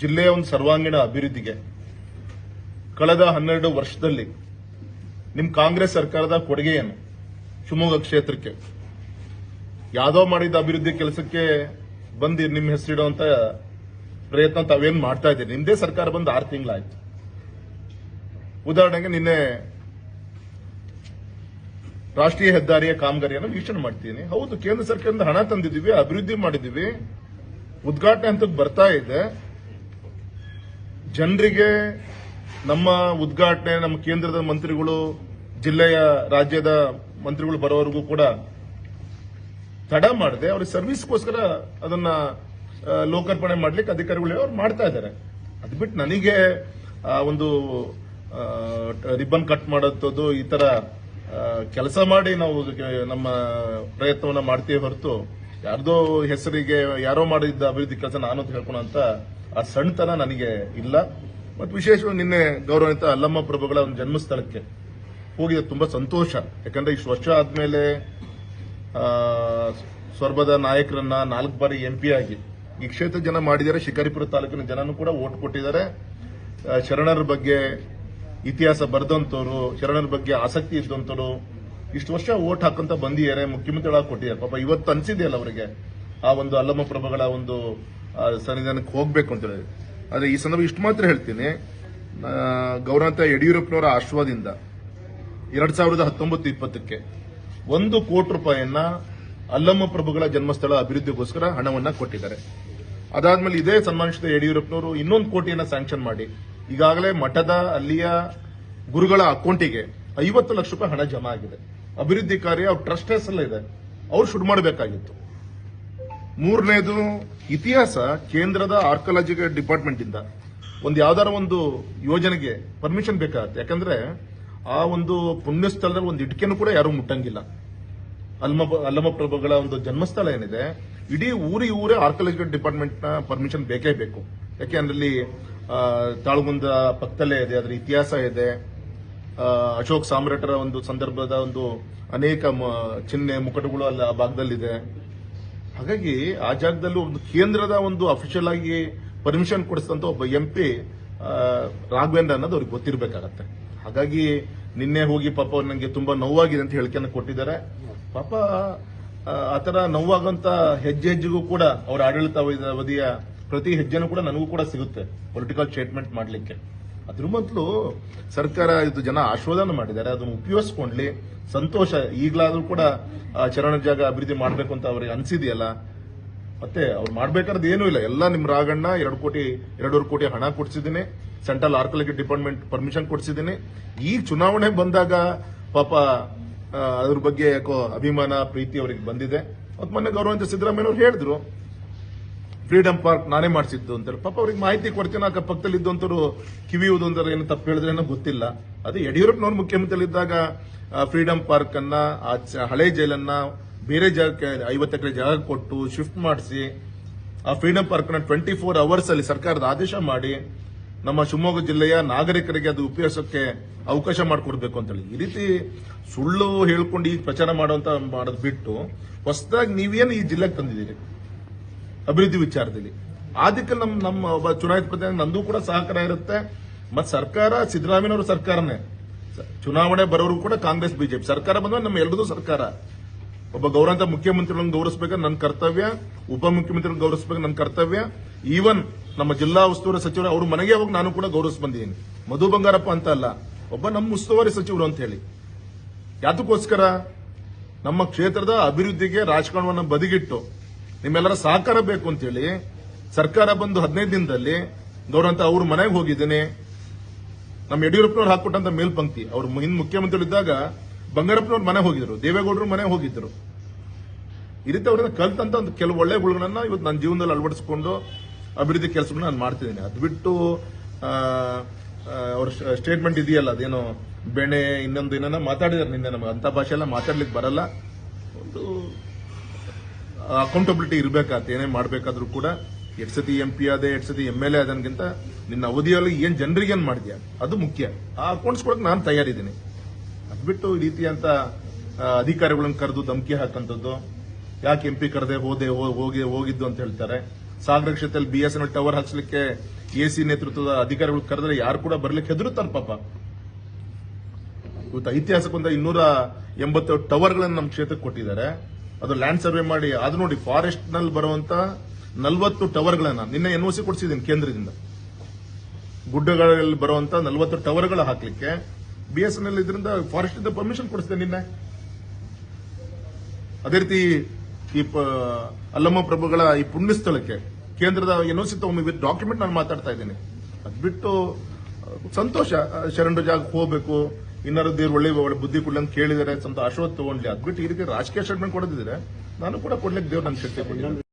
ಜಿಲ್ಲೆಯ ಒಂದು ಸರ್ವಾಂಗೀಣ ಅಭಿವೃದ್ಧಿಗೆ ಕಳೆದ ಹನ್ನೆರಡು ವರ್ಷದಲ್ಲಿ ನಿಮ್ಮ ಕಾಂಗ್ರೆಸ್ ಸರ್ಕಾರದ ಕೊಡುಗೆ ಏನು ಶಿವಮೊಗ್ಗ ಕ್ಷೇತ್ರಕ್ಕೆ ಯಾದವ್ ಮಾಡಿದ ಅಭಿವೃದ್ಧಿ ಕೆಲಸಕ್ಕೆ ಬಂದು ನಿಮ್ಮ ಹೆಸರಿಡುವಂತ ಪ್ರಯತ್ನ ತಾವೇನ್ ಮಾಡ್ತಾ ಇದ್ದೀರಿ? ನಿಮ್ದೇ ಸರ್ಕಾರ ಬಂದು ಆರು ತಿಂಗಳಾಯ್ತು. ಉದಾಹರಣೆಗೆ ನಿನ್ನೆ ರಾಷ್ಟ್ರೀಯ ಹೆದ್ದಾರಿಯ ಕಾಮಗಾರಿಯನ್ನು ವೀಕ್ಷಣೆ ಮಾಡ್ತೀನಿ. ಹೌದು, ಕೇಂದ್ರ ಸರ್ಕಾರದಿಂದ ಹಣ ತಂದಿದ್ದೀವಿ, ಅಭಿವೃದ್ಧಿ ಮಾಡಿದ್ದೀವಿ, ಉದ್ಘಾಟನೆ ಹಂತಕ್ಕೆ ಬರ್ತಾ ಇದೆ. ಜನರಿಗೆ ನಮ್ಮ ಉದ್ಘಾಟನೆ, ನಮ್ಮ ಕೇಂದ್ರದ ಮಂತ್ರಿಗಳು, ಜಿಲ್ಲೆಯ ರಾಜ್ಯದ ಮಂತ್ರಿಗಳು ಬರೋವರೆಗೂ ಕೂಡ ತಡ ಮಾಡದೆ ಅವ್ರಿಗೆ ಸರ್ವಿಸ್ಗೋಸ್ಕರ ಅದನ್ನ ಲೋಕಾರ್ಪಣೆ ಮಾಡ್ಲಿಕ್ಕೆ ಅಧಿಕಾರಿಗಳು ಅವ್ರು ಮಾಡ್ತಾ ಇದ್ದಾರೆ. ಅದು ಬಿಟ್ಟು ನನಗೆ ಒಂದು ರಿಬ್ಬನ್ ಕಟ್ ಮಾಡೋದು ಈ ತರ ಕೆಲಸ ಮಾಡಿ ನಾವು ನಮ್ಮ ಪ್ರಯತ್ನವನ್ನ ಮಾಡ್ತೀವಿ ಹೊರತು ಯಾರ್ದೋ ಹೆಸರಿಗೆ ಯಾರೋ ಮಾಡಿದ್ದ ಅಭಿವೃದ್ಧಿ ಕೆಲಸ ನಾನು ಅಂತ ಹೇಳ್ಕೊಳೋ ಅಂತ ಆ ಸಣ್ಣತನ ನನಗೆ ಇಲ್ಲ. ಮತ್ತು ವಿಶೇಷವಾಗಿ ನಿನ್ನೆ ಗೌರವಿತ ಅಲ್ಲಮ್ಮ ಪ್ರಭುಗಳ ಒಂದು ಜನ್ಮಸ್ಥಳಕ್ಕೆ ಹೋಗಿದ್ದು. ತುಂಬಾ ಸಂತೋಷ. ಯಾಕಂದ್ರೆ ಇಷ್ಟು ವರ್ಷ ಆದ್ಮೇಲೆ ಸ್ವರ್ಭದ ನಾಯಕರನ್ನ ನಾಲ್ಕು ಬಾರಿ ಎಂಪಿ ಆಗಿ ಈ ಕ್ಷೇತ್ರ ಜನ ಮಾಡಿದ್ದಾರೆ. ಶಿಕಾರಿಪುರ ತಾಲೂಕಿನ ಜನನು ಕೂಡ ಓಟ್ ಕೊಟ್ಟಿದ್ದಾರೆ. ಶರಣರ ಬಗ್ಗೆ ಇತಿಹಾಸ ಬರೆದಂತವ್ರು ಶರಣರ ಬಗ್ಗೆ ಆಸಕ್ತಿ ಇದ್ದಂಥವ್ರು ಇಷ್ಟು ವರ್ಷ ಓಟ್ ಹಾಕಂತ ಬಂದಿದ್ದಾರೆ. ಮುಖ್ಯಮಂತ್ರಿಗಳಾಗಿ ಕೊಟ್ಟಿದ್ದಾರೆ. ಪಾಪ ಇವತ್ತು ಅನಿಸಿದೆಯಲ್ಲ ಅವರಿಗೆ ಆ ಒಂದು ಅಲ್ಲಮ್ಮ ಪ್ರಭುಗಳ ಒಂದು ಸನ್ನಿಧಾನಕ್ಕೆ ಹೋಗ್ಬೇಕು ಅಂತ ಹೇಳಿದ್ರೆ. ಆದ್ರೆ ಈ ಸಂದರ್ಭ ಇಷ್ಟು ಮಾತ್ರ ಹೇಳ್ತೀನಿ. ಗೌರವಂತ ಯಡಿಯೂರಪ್ಪನವರ ಆಶ್ವಾದಿಂದ ಎರಡ್ ಸಾವಿರದ ಹತ್ತೊಂಬತ್ತು ಇಪ್ಪತ್ತಕ್ಕೆ ಒಂದು ಕೋಟಿ ರೂಪಾಯಿಯನ್ನ ಅಲ್ಲಮ್ಮ ಪ್ರಭುಗಳ ಜನ್ಮಸ್ಥಳ ಅಭಿವೃದ್ಧಿಗೋಸ್ಕರ ಹಣವನ್ನ ಕೊಟ್ಟಿದ್ದಾರೆ. ಅದಾದ್ಮೇಲೆ ಇದೇ ಸನ್ಮಾನಿಸಿದ ಯಡಿಯೂರಪ್ಪನವರು ಇನ್ನೊಂದು ಕೋಟಿಯನ್ನ ಸ್ಯಾಂಕ್ಷನ್ ಮಾಡಿ. ಈಗಾಗಲೇ ಮಠದ ಅಲ್ಲಿಯ ಗುರುಗಳ ಅಕೌಂಟಿಗೆ ಐವತ್ತು ಲಕ್ಷ ರೂಪಾಯಿ ಹಣ ಜಮಾ ಆಗಿದೆ. ಅಭಿವೃದ್ಧಿ ಕಾರ್ಯ ಅವ್ರ ಟ್ರಸ್ಟ್ ಹೆಸರಲ್ಲೇ ಇದೆ. ಅವ್ರು ಶುರು ಮಾಡಬೇಕಾಗಿತ್ತು. ಮೂರನೇದು ಇತಿಹಾಸ ಕೇಂದ್ರದ ಆರ್ಕಿಯಾಲಜಿಕಲ್ ಡಿಪಾರ್ಟ್ಮೆಂಟ್ ಇಂದ. ಒಂದು ಯಾವ್ದಾರ ಒಂದು ಯೋಜನೆಗೆ ಪರ್ಮಿಷನ್ ಬೇಕಾಗುತ್ತೆ. ಯಾಕಂದ್ರೆ ಆ ಒಂದು ಪುಣ್ಯಸ್ಥಳದಲ್ಲಿ ಒಂದು ಇಟ್ಕೆನೂ ಕೂಡ ಯಾರು ಮುಟ್ಟಂಗಿಲ್ಲ. ಅಲ್ಮ ಅಲ್ಲಮ ಪ್ರಭುಗಳ ಒಂದು ಜನ್ಮಸ್ಥಳ ಏನಿದೆ, ಇಡೀ ಊರಿ ಊರೇ ಆರ್ಕಿಯಾಲಜಿಕಲ್ ಡಿಪಾರ್ಟ್ಮೆಂಟ್ನ ಪರ್ಮಿಷನ್ ಬೇಕೇ ಬೇಕು. ಯಾಕೆ ಅಲ್ಲಿ ತಾಳಗುಂದ ಪಕ್ಕದಲ್ಲೇ ಇದೆ ಅದರ ಇತಿಹಾಸ ಇದೆ. ಅಶೋಕ್ ಸಾಮ್ರಾಟರ ಒಂದು ಸಂದರ್ಭದ ಒಂದು ಅನೇಕ ಚಿಹ್ನೆ, ಮುಕಟಗಳು ಅಲ್ಲಿ ಆ ಭಾಗದಲ್ಲಿದೆ. ಹಾಗಾಗಿ ಆ ಜಾಗದಲ್ಲೂ ಒಂದು ಕೇಂದ್ರದ ಒಂದು ಅಫಿಷಿಯಲ್ ಆಗಿ ಪರ್ಮಿಷನ್ ಕೊಡಿಸಿದಂತ ಒಬ್ಬ ಎಂಪಿ ರಾಘವೇಂದ್ರ ಅನ್ನೋದು ಅವ್ರಿಗೆ ಗೊತ್ತಿರಬೇಕಾಗತ್ತೆ. ಹಾಗಾಗಿ ನಿನ್ನೆ ಹೋಗಿ ಪಾಪ ನನಗೆ ತುಂಬಾ ನೋವಾಗಿದೆ ಅಂತ ಹೇಳಿಕೆಯನ್ನು ಕೊಟ್ಟಿದ್ದಾರೆ. ಪಾಪ ಆತರ ನೋವಾಗಂತ ಹೆಜ್ಜೆ ಹೆಜ್ಜೆಗೂ ಕೂಡ ಅವರ ಆಡಳಿತ ಅವಧಿಯ ಪ್ರತಿ ಹೆಜ್ಜೆನೂ ಕೂಡ ನನಗೂ ಕೂಡ ಸಿಗುತ್ತೆ ಪೊಲಿಟಿಕಲ್ ಸ್ಟೇಟ್ಮೆಂಟ್ ಮಾಡಲಿಕ್ಕೆ. ಅದ್ರ ಮೊದಲು ಸರ್ಕಾರ ಇದು ಜನ ಆಶೋಧನ ಮಾಡಿದ್ದಾರೆ. ಅದನ್ನು ಉಪಯೋಗಿಸ್ಕೊಂಡ್ಲಿ. ಸಂತೋಷ. ಈಗಲಾದ್ರೂ ಕೂಡ ಚರಣ ಜಾಗ ಅಭಿವೃದ್ಧಿ ಮಾಡಬೇಕು ಅಂತ ಅವ್ರಿಗೆ ಅನಿಸಿದೆಯಲ್ಲ? ಮತ್ತೆ ಅವ್ರು ಮಾಡ್ಬೇಕಾದ್ರೆ ಏನೂ ಇಲ್ಲ. ಎಲ್ಲ ನಿಮ್ ರಾಗಣ್ಣ, ಎರಡು ಕೋಟಿ, ಎರಡೂವರೆ ಕೋಟಿ ಹಣ ಕೊಡ್ಸಿದ್ದೀನಿ. ಸೆಂಟ್ರಲ್ ಆರ್ಕಾಲಜಿ ಡಿಪಾರ್ಟ್ಮೆಂಟ್ ಪರ್ಮಿಷನ್ ಕೊಡ್ಸಿದ್ದೀನಿ. ಈ ಚುನಾವಣೆ ಬಂದಾಗ ಪಾಪ ಅದ್ರ ಬಗ್ಗೆ ಯಾಕೋ ಅಭಿಮಾನ, ಪ್ರೀತಿ ಅವರಿಗೆ ಬಂದಿದೆ. ಮತ್ತೆ ಮೊನ್ನೆ ಗೌರವಂತ ಸಿದ್ದರಾಮಯ್ಯ ಅವ್ರು ಹೇಳಿದ್ರು. ಫ್ರೀಡಂ ಪಾರ್ಕ್ ನಾನೇ ಮಾಡಿಸಿದ್ದು ಅಂತ ಪಾಪ ಅವ್ರಿಗೆ ಮಾಹಿತಿ ಕೊಡ್ತೀನಿ ಅಕ್ಕ ಪಕ್ಕದಲ್ಲಿ ಇದ್ದಂತರು ಕಿವಿಯುವುದು ಅಂತಾರೆ ಏನು ತಪ್ಪು ಹೇಳಿದ್ರೆ ಏನೋ ಗೊತ್ತಿಲ್ಲ. ಅದು ಯಡಿಯೂರಪ್ಪನವ್ರು ಮುಖ್ಯಮಂತ್ರಿ ಇದ್ದಾಗ ಫ್ರೀಡಂ ಪಾರ್ಕ್ ಅನ್ನ ಆ ಹಳೆ ಜೈಲನ್ನ ಬೇರೆ ಜಾಗಕ್ಕೆ, ಐವತ್ತು ಎಕರೆ ಜಾಗ ಕೊಟ್ಟು ಶಿಫ್ಟ್ ಮಾಡಿಸಿ, ಆ ಫ್ರೀಡಂ ನ ಟ್ವೆಂಟಿ ಫೋರ್ ಅವರ್ಸ್ ಅಲ್ಲಿ ಸರ್ಕಾರದ ಆದೇಶ ಮಾಡಿ, ನಮ್ಮ ಶಿವಮೊಗ್ಗ ಜಿಲ್ಲೆಯ ನಾಗರಿಕರಿಗೆ ಅದು ಉಪಯೋಗಿಸಕ್ಕೆ ಅವಕಾಶ ಮಾಡಿಕೊಡ್ಬೇಕು ಅಂತ ಹೇಳಿ. ಈ ರೀತಿ ಸುಳ್ಳು ಹೇಳ್ಕೊಂಡು ಈಗ ಪ್ರಚಾರ ಮಾಡುವಂತ ಮಾಡೋದು ಬಿಟ್ಟು, ಹೊಸದಾಗಿ ನೀವೇನು ಈ ಜಿಲ್ಲೆಗೆ ತಂದಿದ್ದೀರಿ? ಅಭಿವೃದ್ಧಿ ವಿಚಾರದಲ್ಲಿ. ಆದಿಕ್ಕೆ ನಮ್ಮ ನಮ್ಮ ಒಬ್ಬ ಚುನಾಯಿತ ಪ್ರತಿನಿಧಿ ನಂದು ಕೂಡ ಸಹಕಾರ ಇರುತ್ತೆ. ಮತ್ ಸರ್ಕಾರ, ಸಿದ್ದರಾಮಯ್ಯನವರ ಸರ್ಕಾರನೇ. ಚುನಾವಣೆ ಬರೋರು ಕೂಡ ಕಾಂಗ್ರೆಸ್, ಬಿಜೆಪಿ. ಸರ್ಕಾರ ಬಂದ್ರೆ ನಮ್ಮ ಎಲ್ಲರದು ಸರ್ಕಾರ. ಒಬ್ಬ ಗೌರವಂತ ಮುಖ್ಯಮಂತ್ರಿಗಳನ್ನು ಗೌರವಿಸಬೇಕು? ನನ್ನ ಕರ್ತವ್ಯ. ಉಪಮುಖ್ಯಮಂತ್ರಿಗಳನ್ನು ಗೌರವಿಸಬೇಕು? ನನ್ನ ಕರ್ತವ್ಯ. ಈವನ್ ನಮ್ಮ ಜಿಲ್ಲಾ ಉಸ್ತುವಾರಿ ಸಚಿವರು ಅವ್ರ ಮನೆಗೆ ಹೋಗಿ ನಾನು ಕೂಡ ಗೌರವಿಸ್ ಬಂದಿದ್ದೀನಿ. ಮಧು ಬಂಗಾರಪ್ಪ ಅಂತ ಅಲ್ಲ. ಒಬ್ಬ ನಮ್ಮ ಉಸ್ತುವಾರಿ ಸಚಿವರು ಅಂತ ಹೇಳಿ. ಯಾತಕ್ಕೋಸ್ಕರ? ನಮ್ಮ ಕ್ಷೇತ್ರದ ಅಭಿವೃದ್ಧಿಗೆ ರಾಜಕಾರಣವನ್ನು ಬದಿಗಿಟ್ಟು ನಿಮ್ಮೆಲ್ಲರ ಸಹಕಾರ ಬೇಕು ಅಂತೇಳಿ ಸರ್ಕಾರ ಬಂದು ಹದಿನೈದು ದಿನದಲ್ಲಿ ಗೌರವಂತ ಅವ್ರ ಮನೆಗೆ ಹೋಗಿದ್ದೇನೆ. ನಮ್ಮ ಯಡಿಯೂರಪ್ಪನವ್ರು ಹಾಕೊಟ್ಟಂತ ಮೇಲ್ಪಂಕ್ತಿ. ಅವ್ರು ಹಿಂದ್ ಮುಖ್ಯಮಂತ್ರಿ ಇದ್ದಾಗ ಬಂಗಾರಪ್ಪನವ್ರ ಮನೆ ಹೋಗಿದ್ರು, ದೇವೇಗೌಡರು ಮನೆ ಹೋಗಿದ್ರು. ಈ ರೀತಿ ಅವರಿಂದ ಕಲ್ತಂತ ಒಂದು ಕೆಲವು ಒಳ್ಳೆ ಗುಣಗಳನ್ನ ಇವತ್ತು ನನ್ನ ಜೀವನದಲ್ಲಿ ಅಳವಡಿಸಿಕೊಂಡು ಅಭಿವೃದ್ಧಿ ಕೆಲಸಗಳನ್ನ ನಾನು ಮಾಡ್ತಿದ್ದೀನಿ ಅದು ಬಿಟ್ಟು ಅವ್ರ ಸ್ಟೇಟ್ಮೆಂಟ್ ಇದೆಯಲ್ಲ, ಅದೇನೋ ಬೆಣೆ ಇನ್ನೊಂದು ಏನನ್ನ ಮಾತಾಡಿದಾರೆ ನಿನ್ನೆ ನಮಗೆ. ಅಂತ ಭಾಷೆ ಎಲ್ಲ ಮಾತಾಡ್ಲಿಕ್ಕೆ ಬರಲ್ಲ. ಒಂದು ಅಕೌಂಟಬಿಲಿಟಿ ಇರಬೇಕಾತ, ಏನೇ ಮಾಡಬೇಕಾದ್ರೂ ಕೂಡ ಎರಡ್ ಸತಿ ಎಂ ಪಿ ಆದ ಎರಡ್ ಸತಿ ಎಂ ಎಲ್ ಎ ಅದನ್ಗಿಂತ ನಿನ್ನ ಅವಧಿಯಲ್ಲಿ ಏನ್ ಜನರಿಗೆ ಏನು ಮಾಡಿದ್ಯಾ ಅದು ಮುಖ್ಯ. ಆ ಅಕೌಂಟ್ಸ್ ಕೊಡಕ್ಕೆ ನಾನು ತಯಾರಿದ್ದೀನಿ. ಅದ್ ಬಿಟ್ಟು ಈ ರೀತಿಯಂತ ಅಧಿಕಾರಿಗಳನ್ನ ಕರೆದು ಧಮಕಿ ಹಾಕಂತದ್ದು ಯಾಕೆ ಎಂ ಪಿ ಕರೆದೆ ಹೋದೆ ಹೋಗಿ, ಹೋಗಿದ್ದು ಅಂತ ಹೇಳ್ತಾರೆ. ಸಾಗರ ಕ್ಷೇತ್ರದಲ್ಲಿ B S N L tower ಹಾಕ್ಸ್ಲಿಕ್ಕೆ C ನೇತೃತ್ವದ ಅಧಿಕಾರಿಗಳು ಕರೆದ್ರೆ ಯಾರು ಕೂಡ ಬರ್ಲಿಕ್ಕೆ ಹೆದರುತ್ತಾರೆ ಪಾಪ. ಇವತ್ತು ಐತಿಹಾಸಿಕ ಒಂದು ಇನ್ನೂರ ಎಂಬತ್ತು ಟವರ್ಗಳನ್ನು ನಮ್ಮ ಕ್ಷೇತ್ರಕ್ಕೆ ಕೊಟ್ಟಿದ್ದಾರೆ. ಅದು ಲ್ಯಾಂಡ್ ಸರ್ವೆ ಮಾಡಿ ಅದು ನೋಡಿ ಫಾರೆಸ್ಟ್ನಲ್ಲಿ ಬರುವಂತ ನಲವತ್ತು ಟವರ್ಗಳನ್ನ ನಿನ್ನೆ ಎನ್ ಸಿ ಕೊಡಿಸಿದ್ದೀನಿ ಕೇಂದ್ರದಿಂದ. ಗುಡ್ಡಗಳಲ್ಲಿ ಬರುವಂತ ನಲವತ್ತು ಟವರ್ಗಳ ಹಾಕ್ಲಿಕ್ಕೆ ಬಿ ಎಸ್ ಎನ್ ಎಲ್ ಇದರಿಂದ ಫಾರೆಸ್ಟ್ ಇಂದ ಪರ್ಮಿಷನ್ ಕೊಡಿಸಿದೆ ನಿನ್ನೆ. ಅದೇ ರೀತಿ ಈ ಅಲ್ಲಮ್ಮ ಪ್ರಭುಗಳ ಈ ಪುಣ್ಯ ಸ್ಥಳಕ್ಕೆ ಕೇಂದ್ರದ ಎನ್ ಸಿ ತಗೊಂಡು ವಿತ್ ಡಾಕ್ಯುಮೆಂಟ್ ನಾನು ಮಾತಾಡ್ತಾ ಇದ್ದೀನಿ. ಅದ್ ಬಿಟ್ಟು ಆ, ಸಂತೋಷ ಶರಣರ ಜಾಗಕ್ಕೆ ಹೋಗ್ಬೇಕು, ಇನ್ನಾರು ದೇವ್ರು ಒಳ್ಳೆ ಒಳ್ಳೆ ಬುದ್ಧಿ ಕೊಡ್ಲಿ ಅಂತ ಕೇಳಿದರೆ ಸಂತ ಅಶ್ವತ್ ತಗೊಂಡ್ಲಿ. ಅದ್ಬಿಟ್ಟು ಇದಕ್ಕೆ ರಾಜಕೀಯ ಸ್ಟೇಟ್ಮೆಂಟ್ ಕೊಡದಿದ್ರೆ ನಾನು ಕೂಡ ಕೊಡ್ಲಿಕ್ಕೆ ದೇವ್ರ ನನ್ನ ಶಕ್ತಿ ಕೊಟ್ಟಿಲ್ಲ